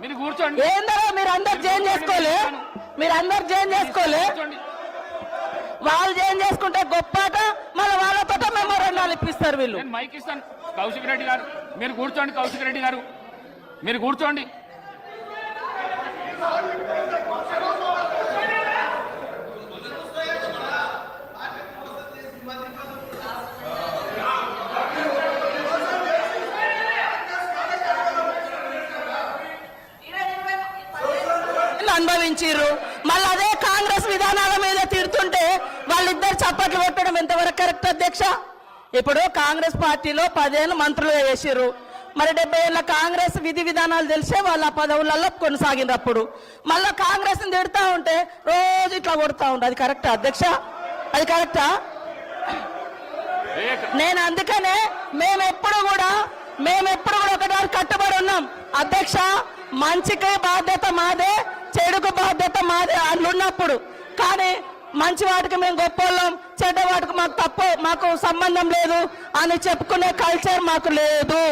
మీరు కూర్చోండి. ఏందో మీరు అందరు జైన్ చేసుకోలే. మీరు అందరు జైన్ చేసుకోలే వాళ్ళు జైన్ చేసుకుంటే గొప్పట మళ్ళీ వాళ్ళతో మెమోరాండాలు ఇప్పిస్తారు వీళ్ళు. మైక్ ఇస్తాను. కౌశిక్ రెడ్డి గారు మీరు కూర్చోండి కౌశిక్ రెడ్డి గారు. మీరు కూర్చోండి. అనుభవించారు మళ్ళీ అదే కాంగ్రెస్ విధానాల మీద తిడుతుంటే వాళ్ళిద్దరు చప్పట్లు కొట్టడం ఎంతవరకు కరెక్ట్ అధ్యక్ష? ఇప్పుడు కాంగ్రెస్ పార్టీలో పదేళ్ళు మంత్రులుగా చేసిర్రు. మరి డెబ్బై ఏళ్ళ కాంగ్రెస్ విధి విధానాలు తెలిసే వాళ్ళ ఆ పదవులలో కొనసాగింది అప్పుడు మళ్ళీ కాంగ్రెస్ తిడతా ఉంటే రోజు ఇట్లా కొడతా ఉంటే అది కరెక్టా అధ్యక్ష? అది కరెక్టా? నేను అందుకనే మేమెప్పుడు కూడా మేమెప్పుడు కూడా ఒకటి కట్టుబడి ఉన్నాం. అధ్యక్ష మంచికే బాధ్యత మాదే చెడుకు బాధ్యత మాది అల్లున్నప్పుడు కానీ మంచి వాటికి మేము గొప్పోళ్ళం చెడ్డ వాటికి మాకు తప్పు మాకు సంబంధం లేదు అని చెప్పుకునే కల్చర్ మాకు లేదు.